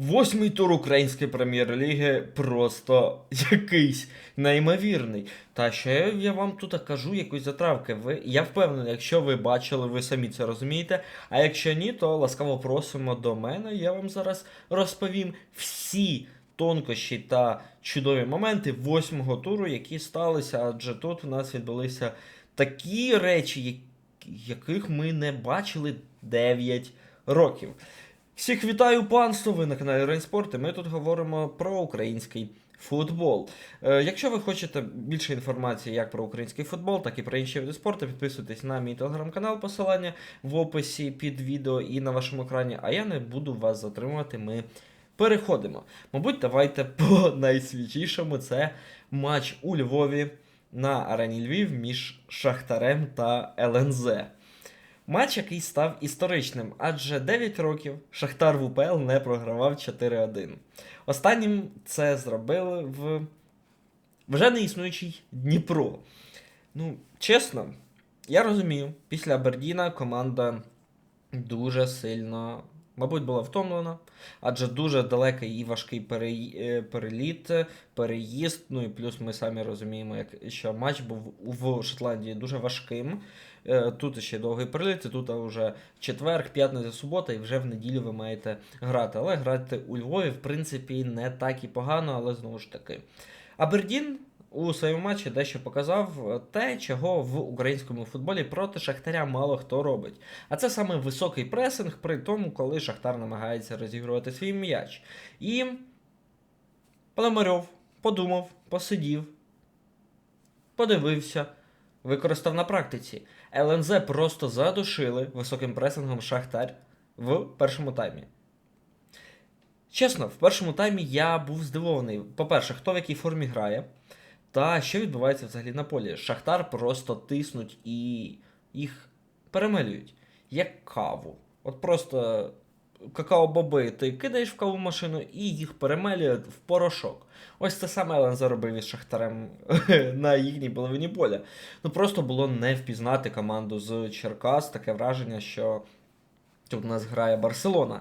Восьмий тур української прем'єр-ліги просто якийсь неймовірний. Та ще я вам тут кажу якусь затравки. Ви, я впевнений, якщо ви бачили, ви самі це розумієте. А якщо ні, то ласкаво просимо до мене. Я вам зараз розповім всі тонкощі та чудові моменти восьмого туру, які сталися, адже тут у нас відбулися такі речі, яких ми не бачили 9 років. Всіх вітаю, панство! Ви на каналі Рейнспорт, і ми тут говоримо про український футбол. Е, якщо ви хочете більше інформації як про український футбол, так і про інші види спорту, підписуйтесь на мій телеграм-канал, посилання в описі під відео і на вашому екрані. А я не буду вас затримувати. Ми переходимо. Мабуть, давайте по найсвіжішому. Це матч у Львові на арені Львів між Шахтарем та ЛНЗ. Матч, який став історичним, адже 9 років Шахтар в УПЛ не програвав 4-1. Останнім це зробили в вже не існуючий Дніпро. Ну, чесно, я розумію, після Абердіна команда дуже сильно, мабуть, була втомлена, адже дуже далекий і важкий е, переліт, переїзд. Ну і плюс ми самі розуміємо, як, що матч був в Шотландії дуже важким. Е, Тут ще довгий переліт, і тут вже четвер, п'ятниця, субота, і вже в неділю ви маєте грати. Але грати у Львові, в принципі, не так і погано, але знову ж таки. Абердін у своєму матчі дещо показав те, чого в українському футболі проти Шахтаря мало хто робить. А це саме високий пресинг при тому, коли Шахтар намагається розігрувати свій м'яч. І Пономарьов подумав, посидів, подивився, використав на практиці. ЛНЗ просто задушили високим пресингом Шахтар в першому таймі. Чесно, в першому таймі я був здивований. По-перше, хто в якій формі грає, та що відбувається взагалі на полі. Шахтар просто тиснуть і їх перемелюють. Як каву. От просто какао-боби ти кидаєш в каву машину і їх перемелюють в порошок. Ось це саме Елен заробив із Шахтарем на їхній половині поля. Ну просто було не впізнати команду з Черкас. Таке враження, що тут у нас грає Барселона.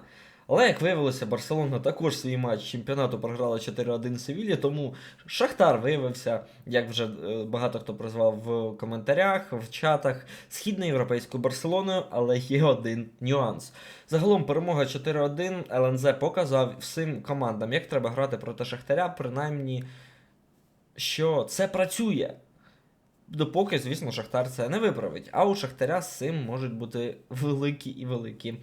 Але, як виявилося, Барселона також свій матч чемпіонату програла 4-1 Севілі, тому Шахтар виявився, як вже е, багато хто призвав в коментарях, в чатах, східноєвропейською Барселоною, але є один нюанс. Загалом перемога 4-1 ЛНЗ показав всім командам, як треба грати проти Шахтаря, принаймні, що це працює. Допоки, звісно, Шахтар це не виправить. А у Шахтаря з цим можуть бути великі і великі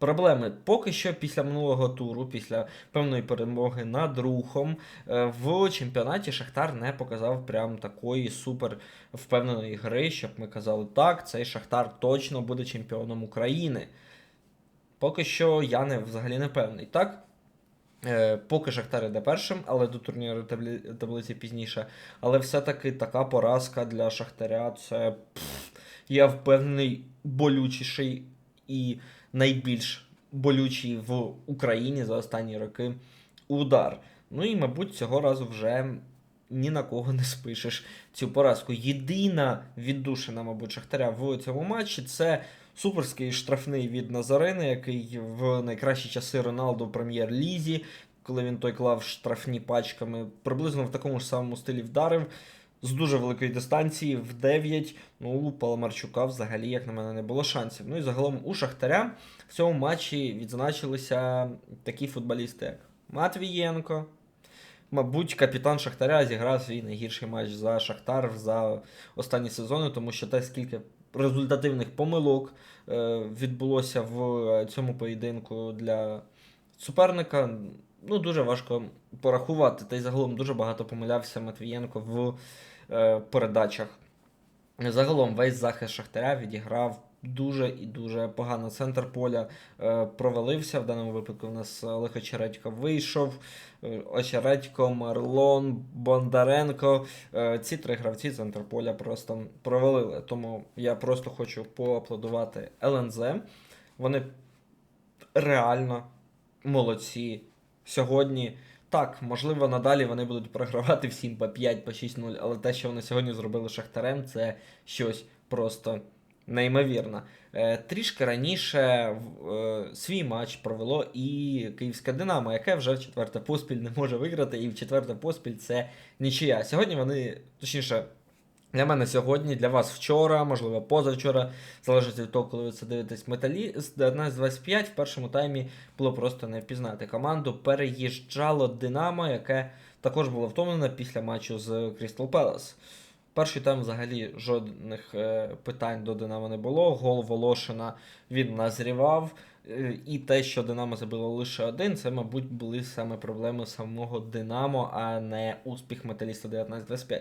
проблеми. Поки що після минулого туру, після певної перемоги над рухом, е, в чемпіонаті Шахтар не показав прям такої супер впевненої гри, щоб ми казали, так, цей Шахтар точно буде чемпіоном України. Поки що я не взагалі не певний, так? Е, Поки Шахтар іде першим, але до турніру таблиці пізніше. Але все-таки така поразка для Шахтаря це, пф, я впевнений, болючіший і найбільш болючий в Україні за останні роки удар. Ну і, мабуть, цього разу вже ні на кого не спишеш цю поразку. Єдина віддушина, мабуть, Шахтаря в цьому матчі це суперський штрафний від Назарини, який в найкращі часи Роналду в прем'єр-лізі, коли він той клав штрафні пачками, приблизно в такому ж самому стилі вдарив. З дуже великої дистанції в 9. Ну, у Паламарчука взагалі, як на мене, не було шансів. Ну і загалом у Шахтаря в цьому матчі відзначилися такі футболісти, як Матвієнко. Мабуть, капітан Шахтаря зіграв свій найгірший матч за Шахтар за останні сезони, тому що те, скільки результативних помилок е, відбулося в цьому поєдинку для суперника, ну, дуже важко порахувати. Та й загалом дуже багато помилявся Матвієнко в передачах. Загалом весь захист Шахтаря відіграв дуже і дуже погано. Центр поля е, провалився. В даному випадку у нас Олег Очередько вийшов. Е, Очередько, Марлон, Бондаренко. Е, ці три гравці центр поля просто провалили. Тому я просто хочу поаплодувати ЛНЗ. Вони реально молодці сьогодні. Так, можливо, надалі вони будуть програвати всім по 5, по 6-0, але те, що вони сьогодні зробили Шахтарем, це щось просто неймовірне. Е, Трішки раніше е, свій матч провело і Київська Динамо, яке вже в четверте поспіль не може виграти, і в четверте поспіль це нічия. Сьогодні вони, точніше, для мене сьогодні, для вас вчора, можливо, позавчора, залежить від того, коли ви це дивитесь, металіст 11-25 в першому таймі було просто не впізнати. Команду переїжджало Динамо, яке також було втомлене після матчу з Крістал Пелас. Перший тайм взагалі жодних е, питань до Динамо не було. Гол Волошина він назрівав. Е, І те, що Динамо забило лише один, це, мабуть, були саме проблеми самого Динамо, а не успіх металіста 19-25.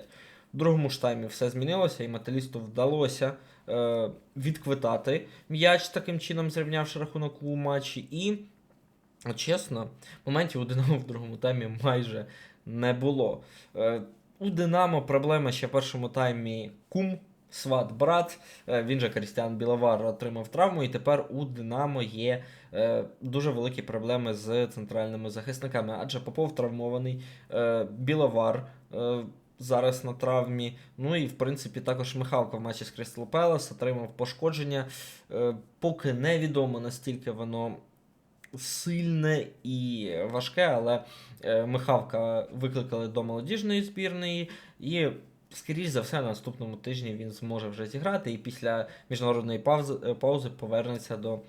В другому ж таймі все змінилося, і металісту вдалося е, відквитати м'яч таким чином, зрівнявши рахунок у матчі. І, чесно, моментів у Динамо в другому таймі майже не було. Е, у Динамо проблема ще в першому таймі кум, сват, брат. Е, він же Крістіан Біловар отримав травму, і тепер у Динамо є е, дуже великі проблеми з центральними захисниками, адже Попов травмований, е, Біловар. Зараз на травмі. Ну і в принципі також Михалко в матчі з Crystal Palace отримав пошкодження. Е, поки невідомо настільки воно сильне і важке, але е, Михалка викликали до молодіжної збірної, і, скоріш за все, на наступному тижні він зможе вже зіграти і після міжнародної е, паузи повернеться до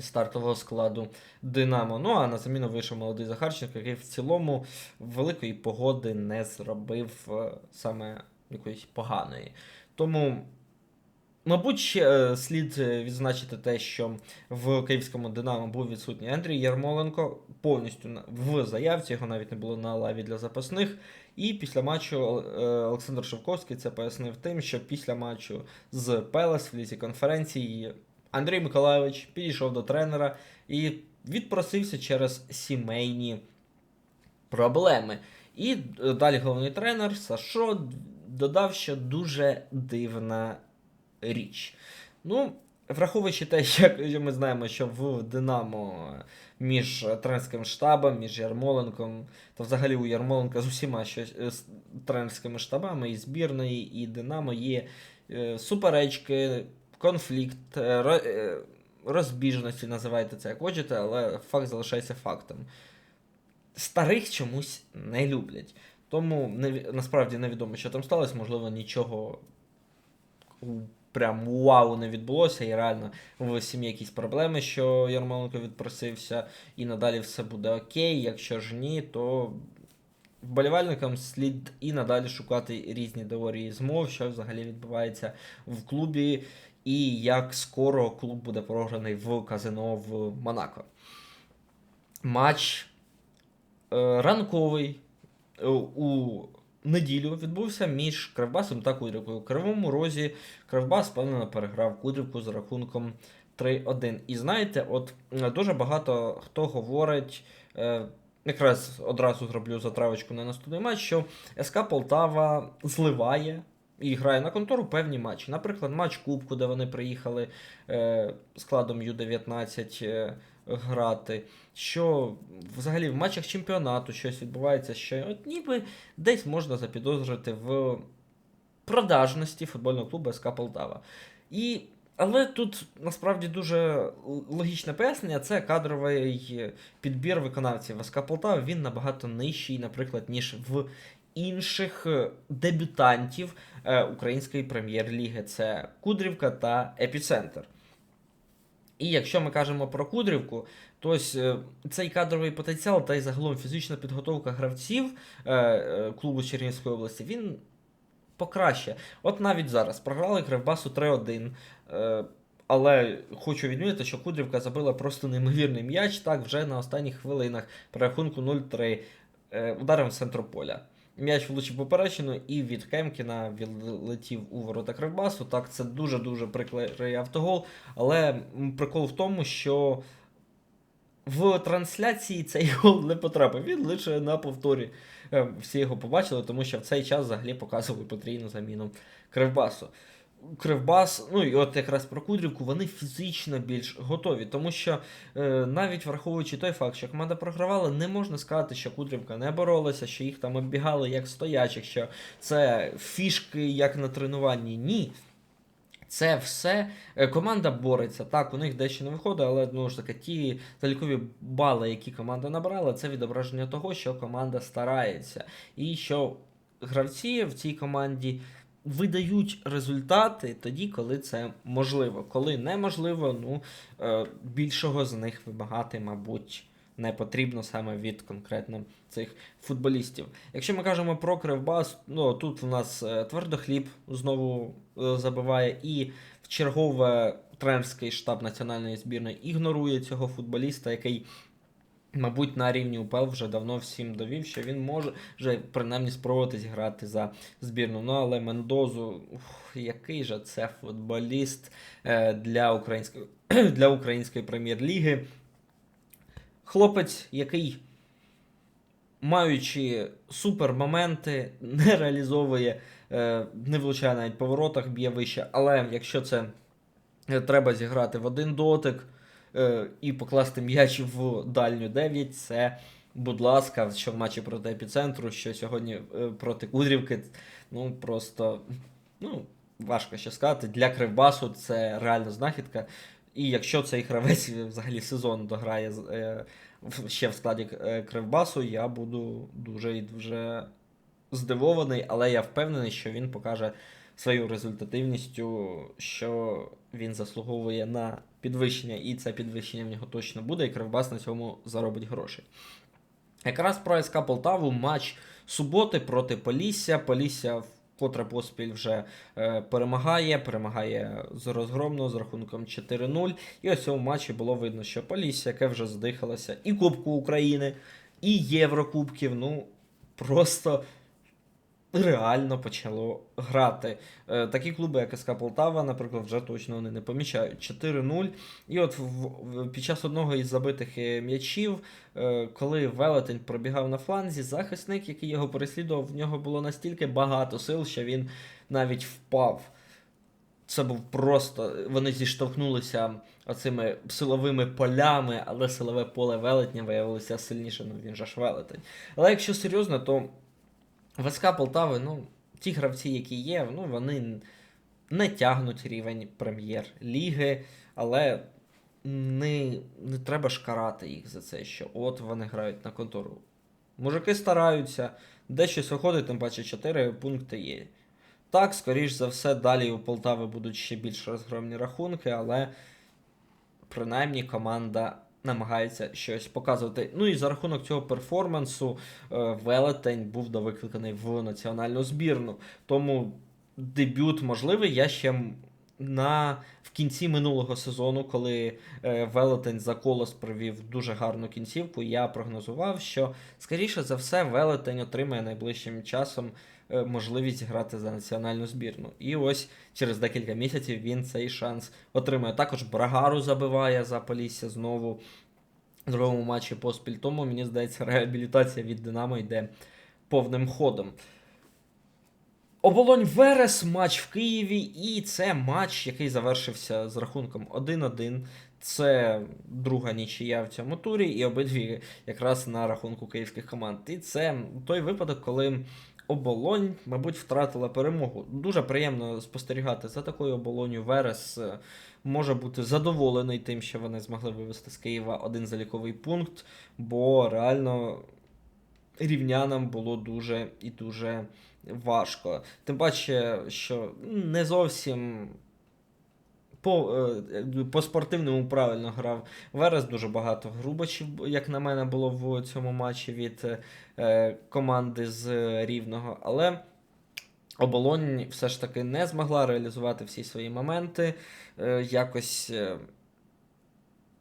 стартового складу Динамо. Ну а на заміну вийшов молодий Захарченко, який в цілому великої погоди не зробив е, саме якоїсь поганої. Тому. Мабуть, е, слід е, відзначити те, що в київському Динамо був відсутній Андрій Ярмоленко повністю в заявці, його навіть не було на лаві для запасних. І після матчу Олександр Шевковський це пояснив тим, що після матчу з Пелес в лізі конференції Андрій Миколайович підійшов до тренера і відпросився через сімейні проблеми. І е, далі головний тренер Сашо додав, що дуже дивна річ. Ну, враховуючи те, як ми знаємо, що в Динамо між тренерським штабом, між Ярмоленком, та взагалі у Ярмоленка з усіма щось е, з тренерськими штабами і збірної, і Динамо є е, суперечки, конфлікт, е, е, розбіжності, називайте це як хочете, але факт залишається фактом. Старих чомусь не люблять. Тому неві- насправді невідомо, що там сталося, можливо, нічого прям вау не відбулося, і реально в сім'ї якісь проблеми, що Ярмоленко відпросився, і надалі все буде окей. Якщо ж ні, то вболівальникам слід і надалі шукати різні теорії змов, що взагалі відбувається в клубі, і як скоро клуб буде програний в казино в Монако. Матч е, ранковий е, у неділю відбувся між Кривбасом та Кудрівкою. У Кривому розі Кривбас впевнено переграв Кудрівку з рахунком 3-1. І знаєте, от е, дуже багато хто говорить. Якраз одразу зроблю затравочку на наступний матч, що СК Полтава зливає і грає на контору певні матчі. Наприклад, матч Кубку, де вони приїхали е, складом Ю-19 е, грати. Що взагалі в матчах чемпіонату щось відбувається, що от ніби десь можна запідозрити в продажності футбольного клубу СК Полтава. І, але тут насправді дуже логічне пояснення це кадровий підбір виконавців СК Полтава. Він набагато нижчий, наприклад, ніж в інших е, дебютантів е, української прем'єр-ліги. Це Кудрівка та Епіцентр. І якщо ми кажемо про Кудрівку, то ось е, цей кадровий потенціал та й загалом фізична підготовка гравців клубу з Чернігівської області, він покраще. От навіть зараз програли Кривбасу 3-1. Е, але хочу відмітити, що Кудрівка забила просто неймовірний м'яч, так вже на останніх хвилинах при рахунку 0-3 е, ударом з центру. М'яч влучив поперечину і від Кемкіна відлетів у ворота Кривбасу. Так, це дуже-дуже прикрий автогол. Але прикол в тому, що в трансляції цей гол не потрапив. Він лише на повторі е, всі його побачили, тому що в цей час взагалі показували потрійну заміну Кривбасу. Кривбас, ну і от якраз про Кудрівку, вони фізично більш готові, тому що е, навіть враховуючи той факт, що команда програвала, не можна сказати, що Кудрівка не боролася, що їх там оббігали як стоячих, що це фішки як на тренуванні. Ні. Це все е, команда бореться. Так, у них дещо не виходить, але знову ж таки, ті залікові бали, які команда набрала, це відображення того, що команда старається. І що гравці в цій команді видають результати тоді, коли це можливо. Коли неможливо, ну е, більшого з них вимагати, мабуть. Не потрібно саме від конкретно цих футболістів. Якщо ми кажемо про Кривбас, ну тут у нас е, твердохліб знову е, забиває, і в чергове тренерський штаб національної збірної ігнорує цього футболіста, який, мабуть, на рівні УПЛ вже давно всім довів, що він може вже принаймні спробувати зіграти за збірну. Ну але Мендозу, ух, який же це футболіст е, для української для української прем'єр-ліги. Хлопець, який, маючи супер моменти, не реалізовує, е, не влучає навіть по воротах, б'є вище. Але якщо це е, треба зіграти в один дотик і покласти м'яч в дальню 9, це, будь ласка, що в матчі проти епіцентру, що сьогодні е, проти Кудрівки, ну просто ну, важко ще сказати. Для Кривбасу це реальна знахідка. І якщо цей гравець взагалі сезон дограє е, ще в складі е, Кривбасу, я буду дуже і дуже здивований, але я впевнений, що він покаже свою результативністю, що він заслуговує на підвищення, і це підвищення в нього точно буде, і Кривбас на цьому заробить гроші. Якраз про СК Полтаву матч суботи проти Полісся. Полісся вкотре поспіль вже е, перемагає, перемагає з розгромно з рахунком 4-0. І ось цьому матчі було видно, що Полісся, яке вже здихалося і Кубку України, і Єврокубків, ну просто реально почало грати. Е, такі клуби, як СК Полтава, наприклад, вже точно вони не помічають. 4-0. І от під час одного із забитих е, м'ячів, е, коли Велетень пробігав на фланзі, захисник, який його переслідував, в нього було настільки багато сил, що він навіть впав. Це був просто. Вони зіштовхнулися оцими силовими полями, але силове поле велетня виявилося сильніше, ну він же ж велетень. Але якщо серйозно, то в СК Полтави, ну, ті гравці, які є, ну, вони не тягнуть рівень прем'єр-ліги, але не, не треба ж карати їх за це, що от вони грають на контору. Мужики стараються, де виходить, тим паче 4 пункти є. Так, скоріш за все, далі у Полтави будуть ще більш розгромні рахунки, але принаймні команда намагається щось показувати. Ну і за рахунок цього перформансу е, Велетень був довикликаний в національну збірну. Тому дебют можливий. Я ще на в кінці минулого сезону, коли е, Велетень за колос провів дуже гарну кінцівку, я прогнозував, що скоріше за все Велетень отримає найближчим часом можливість грати за національну збірну. І ось через декілька місяців він цей шанс отримає. Також Брагару забиває за Полісся знову в другому матчі поспіль. Тому мені здається, реабілітація від Динамо йде повним ходом. Оболонь Верес, матч в Києві, і це матч, який завершився з рахунком 1-1. Це друга нічия в цьому турі, і обидві якраз на рахунку київських команд. І це той випадок, коли оболонь, мабуть, втратила перемогу. Дуже приємно спостерігати за такою оболонью. Верес е, може бути задоволений тим, що вони змогли вивести з Києва один заліковий пункт, бо реально рівнянам було дуже і дуже важко. Тим паче, що не зовсім. По, е, по спортивному правильно грав Верес, дуже багато грубачів, як на мене, було в цьому матчі від е, команди з Рівного. Але оболонь все ж таки не змогла реалізувати всі свої моменти, е, якось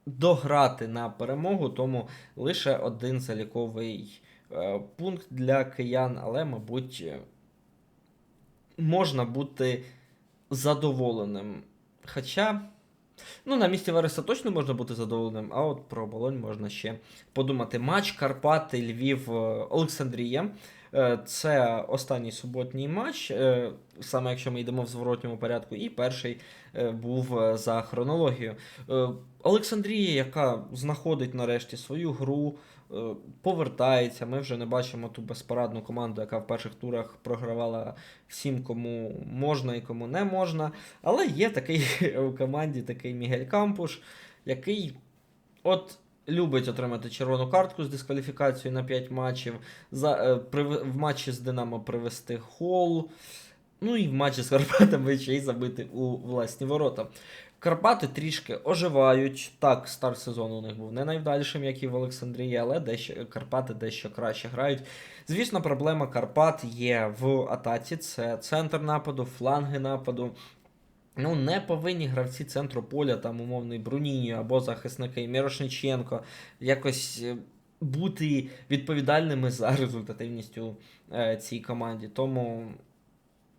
дограти на перемогу, тому лише один заліковий пункт для киян, але, мабуть, можна бути задоволеним. Хоча, ну, на місці Вереса точно можна бути задоволеним, а от про оболонь можна ще подумати. Матч Карпати, Львів, е, Олександрія. Е, Це останній суботній матч, е, саме якщо ми йдемо в зворотньому порядку, і перший був за хронологією. Олександрія, яка знаходить нарешті свою гру, повертається. Ми вже не бачимо ту безпорадну команду, яка в перших турах програвала всім, кому можна і кому не можна. Але є такий у команді такий Мігель Кампуш, який от. Любить отримати червону картку з дискваліфікацією на 5 матчів. За, е, прив- в матчі з Динамо привести хол. Ну і в матчі з Карпатами ще й забити у власні ворота. Карпати трішки оживають. Так, старт сезону у них був не найвдалішим, як і в Олександрії, але дещо Карпати дещо краще грають. Звісно, проблема Карпат є в атаці. Це центр нападу, фланги нападу. Ну, не повинні гравці центру поля, там умовний Бруніні або захисники Мірошниченко, якось е, бути відповідальними за результативністю е, цій команді. Тому,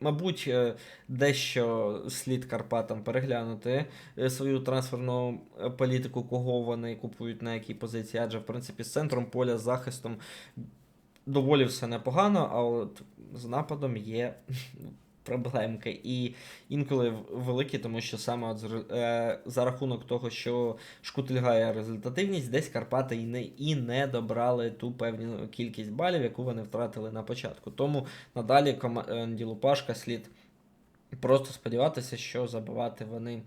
мабуть, е, дещо слід Карпатам переглянути е, свою трансферну е, політику, кого вони купують на якій позиції, адже в принципі з центром поля, з захистом доволі все непогано, а от з нападом є проблемки. І інколи великі, тому що саме от е, за рахунок того, що шкутильгає результативність, десь Карпати і не, і не добрали ту певну кількість балів, яку вони втратили на початку. Тому надалі команді Лупашка слід просто сподіватися, що забивати вони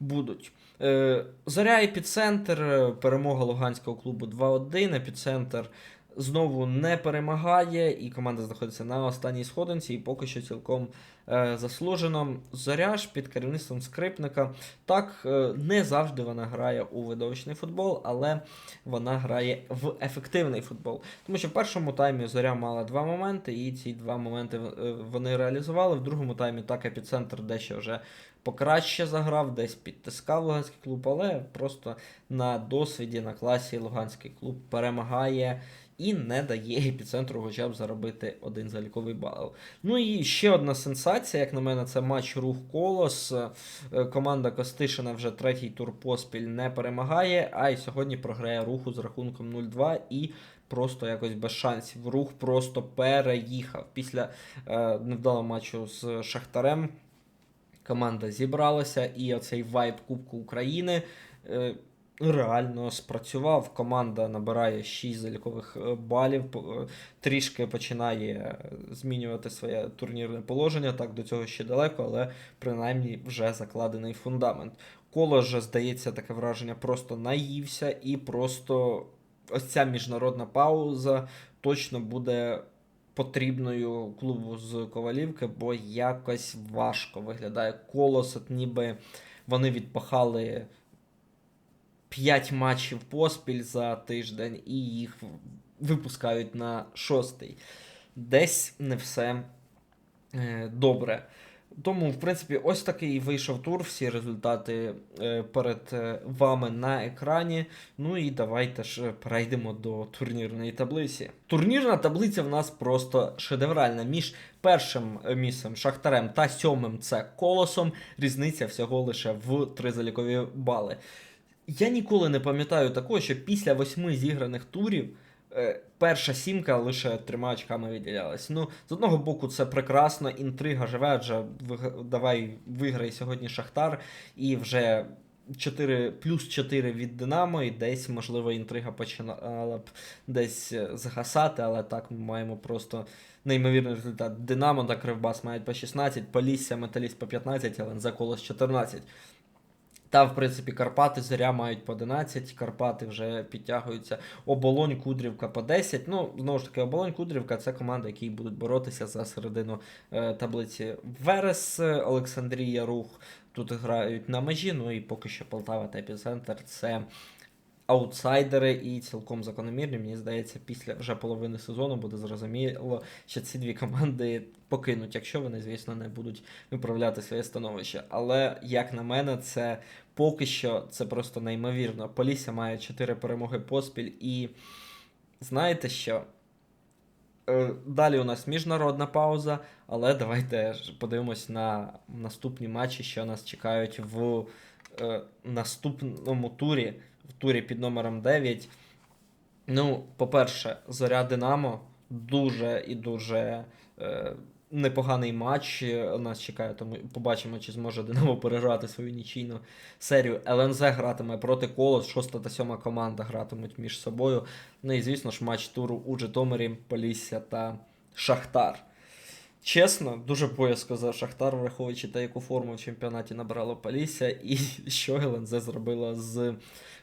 будуть. Е, Зоря епіцентр, е, перемога Луганського клубу 2-1. Епіцентр знову не перемагає, і команда знаходиться на останній сходинці, і поки що цілком е, заслужено. Ж під керівництвом скрипника. Так, е, не завжди вона грає у видовищний футбол, але вона грає в ефективний футбол. Тому що в першому таймі Зоря мала два моменти, і ці два моменти е, вони реалізували. В другому таймі так епіцентр дещо вже покраще заграв, десь підтискав Луганський клуб, але просто на досвіді, на класі Луганський клуб перемагає і не дає епіцентру хоча б заробити один заліковий бал. Ну і ще одна сенсація, як на мене, це матч Рух Колос. Е, Команда Костишина вже третій тур поспіль не перемагає, а й сьогодні програє руху з рахунком 0-2 і. Просто якось без шансів. Рух просто переїхав. Після е, невдалого матчу з Шахтарем команда зібралася, і оцей вайб Кубку України е, реально спрацював. Команда набирає 6 залікових е, балів, е, трішки починає змінювати своє турнірне положення. Так, до цього ще далеко, але принаймні вже закладений фундамент. Коло ж, здається, таке враження, просто наївся і просто ось ця міжнародна пауза точно буде потрібною клубу з Ковалівки, бо якось важко виглядає колос, от ніби вони відпахали 5 матчів поспіль за тиждень і їх випускають на шостий. Десь не все е, добре. Тому, в принципі, ось такий вийшов тур. Всі результати е, перед е, вами на екрані. Ну і давайте ж перейдемо до турнірної таблиці. Турнірна таблиця в нас просто шедевральна. Між першим місцем Шахтарем та сьомим це колосом. Різниця всього лише в три залікові бали. Я ніколи не пам'ятаю такого, що після восьми зіграних турів е, перша сімка лише трьома очками виділялась. Ну, з одного боку, це прекрасно, інтрига живе, адже давай виграй сьогодні Шахтар, і вже 4, плюс 4 від Динамо, і десь, можливо, інтрига починала б десь е, згасати, але так ми маємо просто неймовірний результат. Динамо та Кривбас мають по 16, Полісся, Металіст по 15, ЛНЗ Колос 14. Та, в принципі, Карпати Зоря мають по 11, Карпати вже підтягуються. Оболонь, Кудрівка по 10. Ну, знову ж таки, Оболонь, Кудрівка це команди, які будуть боротися за середину е, таблиці. Верес, Олександрія, Рух тут грають на межі. Ну і поки що Полтава та Епіцентр це аутсайдери і цілком закономірні. Мені здається, після вже половини сезону буде зрозуміло, що ці дві команди покинуть, якщо вони, звісно, не будуть виправляти своє становище. Але, як на мене, це поки що це просто неймовірно. Полісся має 4 перемоги поспіль, і знаєте що? Е, Далі у нас міжнародна пауза, але давайте подивимось на наступні матчі, що нас чекають в е, наступному турі, в турі під номером 9. Ну, по-перше, Зоря Динамо дуже і дуже е, непоганий матч нас чекає, тому побачимо, чи зможе Динамо переграти свою нічийну серію. ЛНЗ гратиме проти Колос, шоста та сьома команда гратимуть між собою. Ну і звісно ж, матч туру у Житомирі, Полісся та Шахтар. Чесно, дуже боязко за Шахтар, враховуючи те, яку форму в чемпіонаті набрало Полісся, і що ЛНЗ зробила з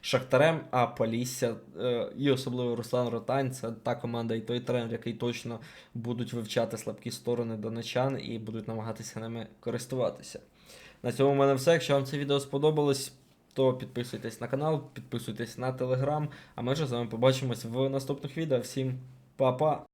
Шахтарем, а Полісся, е, і особливо Руслан Ротань, це та команда і той тренер, який точно будуть вивчати слабкі сторони донечан і будуть намагатися ними користуватися. На цьому в мене все. Якщо вам це відео сподобалось, то підписуйтесь на канал, підписуйтесь на телеграм, а ми вже з вами побачимось в наступних відео. Всім па-па!